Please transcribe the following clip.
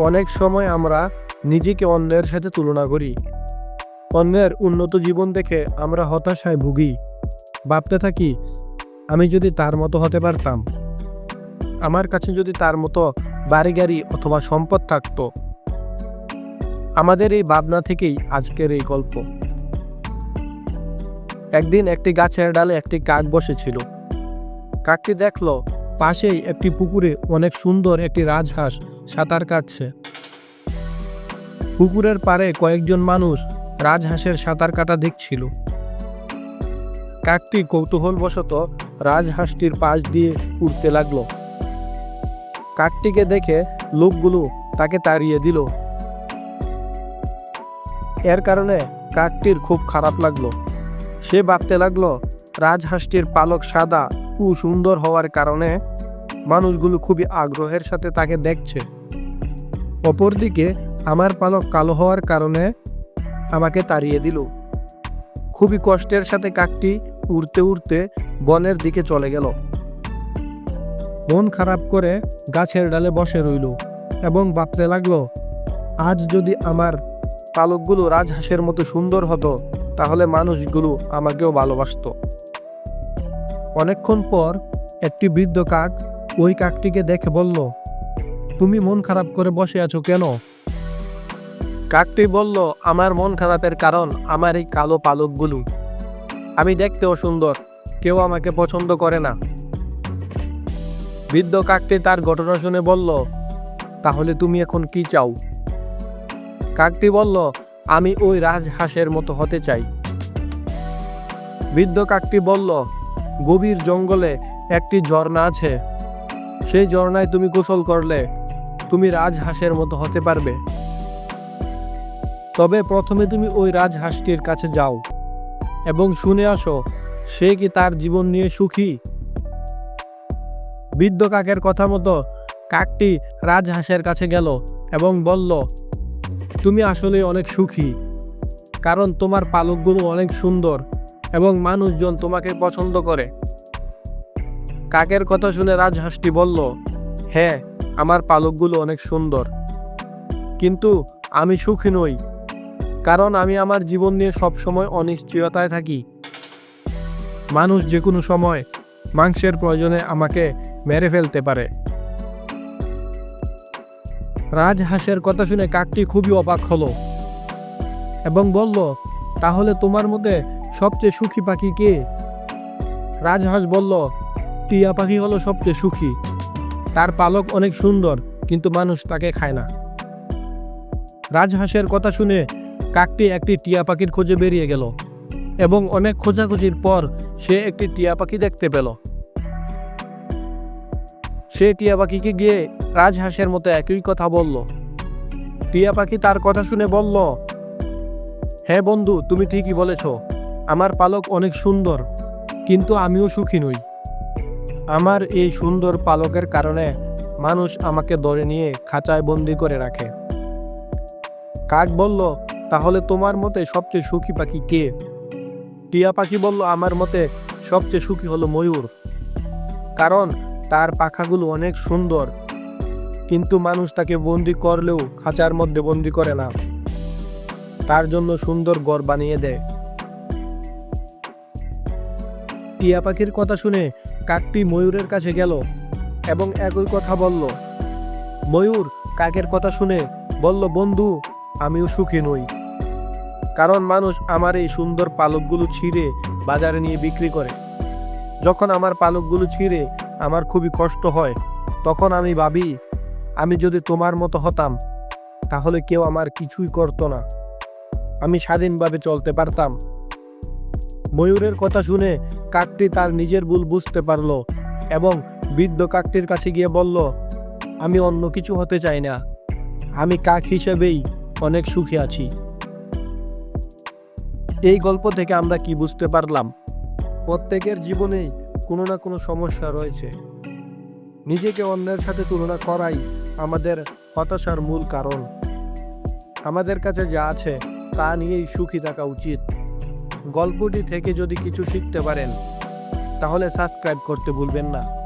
অনেক সময় আমরা নিজেকে অন্যের সাথে তুলনা করি। অন্যের উন্নত জীবন দেখে আমরা হতাশায় ভুগি। ভাবতে থাকি, আমি যদি তার মতো হতে পারতাম, আমার কাছে যদি তার মতো বাড়ি গাড়ি অথবা সম্পদ থাকতো। আমাদের এই ভাবনা থেকেই আজকের এই গল্প। একদিন একটি গাছের ডালে একটি কাক বসেছিল। কাকটি দেখল পাশেই একটি পুকুরে অনেক সুন্দর একটি রাজহাঁস সাঁতার কাটছে। পুকুরের পাড়ে কয়েকজন মানুষ রাজহাঁসের সাঁতার কাটা দেখছিল। কাকটি কৌতূহলবশত রাজহাঁসটির পাশ দিয়ে উঠতে লাগল। কাকটিকে দেখে লোকগুলো তাকে তাড়িয়ে দিল। এর কারণে কাকটির খুব খারাপ লাগল। সে ভাবতে লাগল, রাজহাঁসটির পালক সাদা সুন্দর হওয়ার কারণে মানুষগুলো খুবই আগ্রহের সাথে তাকে দেখছে। অপরদিকে আমার পালক কালো হওয়ার কারণে আমাকে তাড়িয়ে দিল। খুবই কষ্টের সাথে কাকটি উড়তে উড়তে বনের দিকে চলে গেল। মন খারাপ করে গাছের ডালে বসে রইল এবং ভাবতে লাগল, আজ যদি আমার পালকগুলো রাজহাঁসের মতো সুন্দর হতো, তাহলে মানুষগুলো আমাকেও ভালোবাসতো। অনেকক্ষণ পর একটি বৃদ্ধ কাক ওই কাকটিকে দেখে বলল, তুমি মন খারাপ করে বসে আছো কেন? কাকটি বলল, আমার মন খারাপের কারণ আমার এই কালো পালকগুলো। আমি দেখতেও সুন্দর, কেউ আমাকে পছন্দ করে না। বৃদ্ধ কাকটি তার ঘটনা শুনে বলল, তাহলে তুমি এখন কি চাও? কাকটি বলল, আমি ওই রাজহাঁসের মতো হতে চাই। বৃদ্ধ কাকটি বলল গভীর জঙ্গলে একটি ঝর্ণা আছে। সেই ঝর্ণায় তুমি গোসল করলে তুমি রাজহাঁসের মতো হতে পারবে। তবে প্রথমে তুমি ওই রাজহাঁসটির কাছে যাও এবং শুনে আসো, সে কি তার জীবন নিয়ে সুখী? বৃদ্ধ কাকের কথা মতো কাকটি রাজহাঁসের কাছে গেল এবং বলল, তুমি আসলে অনেক সুখী, কারণ তোমার পালকগুলো অনেক সুন্দর এবং মানুষজন তোমাকে পছন্দ করে। কাকের কথা শুনে রাজহাঁসটি বলল হ্যাঁ আমার পালকগুলো অনেক সুন্দর। কিন্তু আমি সুখী নই, কারণ আমি আমার জীবন নিয়ে সবসময় অনিশ্চয়তায় থাকি। মানুষ যে কোনো সময় মাংসের প্রয়োজনে আমাকে মেরে ফেলতে পারে। রাজহাঁসের কথা শুনে কাকটি খুবই অবাক হলো এবং বলল, তাহলে তোমার মধ্যে সবচেয়ে সুখী পাখি কে? রাজহাঁস বলল, টিয়া পাখি হলো সবচেয়ে সুখী। তার পালক অনেক সুন্দর, কিন্তু মানুষ তাকে খায় না। রাজহাঁসের কথা শুনে কাকটি একটি টিয়া পাখির খোঁজে বেরিয়ে গেল এবং অনেক খোঁজাখুঁজির পর সে একটি টিয়া পাখি দেখতে পেল। সে টিয়া পাখিকে গিয়ে রাজহাঁসের মতো একই কথা বলল। টিয়া পাখি তার কথা শুনে বলল হ্যাঁ বন্ধু, তুমি ঠিকই বলেছ। আমার পালক অনেক সুন্দর, কিন্তু আমিও সুখী নই। আমার এই সুন্দর পালকের কারণে মানুষ আমাকে ধরে নিয়ে খাঁচায় বন্দি করে রাখে। কাক বলল, তাহলে তোমার মতে সবচেয়ে সুখী পাখি কে? টিয়া পাখি বলল, আমার মতে সবচেয়ে সুখী হলো ময়ূর, কারণ তার পাখাগুলো অনেক সুন্দর, কিন্তু মানুষ তাকে বন্দি করলেও খাঁচার মধ্যে বন্দি করে না। তার জন্য সুন্দর গড় বানিয়ে দেয়। টিয়া পাখির কথা শুনে কাকটি ময়ূরের কাছে গেল এবং একই কথা বলল, ময়ূর, কাকের কথা শুনে বলল, বন্ধু, আমিও সুখী নই। কারণ মানুষ আমার এই সুন্দর পালকগুলো ছিঁড়ে বাজারে নিয়ে বিক্রি করে। যখন আমার পালকগুলো ছিঁড়ে আমার খুবই কষ্ট হয়, তখন আমি ভাবি, আমি যদি তোমার মতো হতাম, তাহলে কেউ আমার কিছুই করতো না। আমি স্বাধীনভাবে চলতে পারতাম। ময়ূরের কথা শুনে কাকটি তার নিজের ভুল বুঝতে পারল এবং বৃদ্ধ কাকটির কাছে গিয়ে বলল, আমি অন্য কিছু হতে চাই না। আমি কাক হিসেবেই অনেক সুখী আছি। এই গল্প থেকে আমরা কি বুঝতে পারলাম? প্রত্যেকের জীবনেই কোনো না কোনো সমস্যা রয়েছে। নিজেকে অন্যের সাথে তুলনা করাই আমাদের হতাশার মূল কারণ। আমাদের কাছে যা আছে তা নিয়েই সুখী থাকা উচিত। গল্পটি থেকে যদি কিছু শিখতে পারেন তাহলে সাবস্ক্রাইব করতে ভুলবেন না।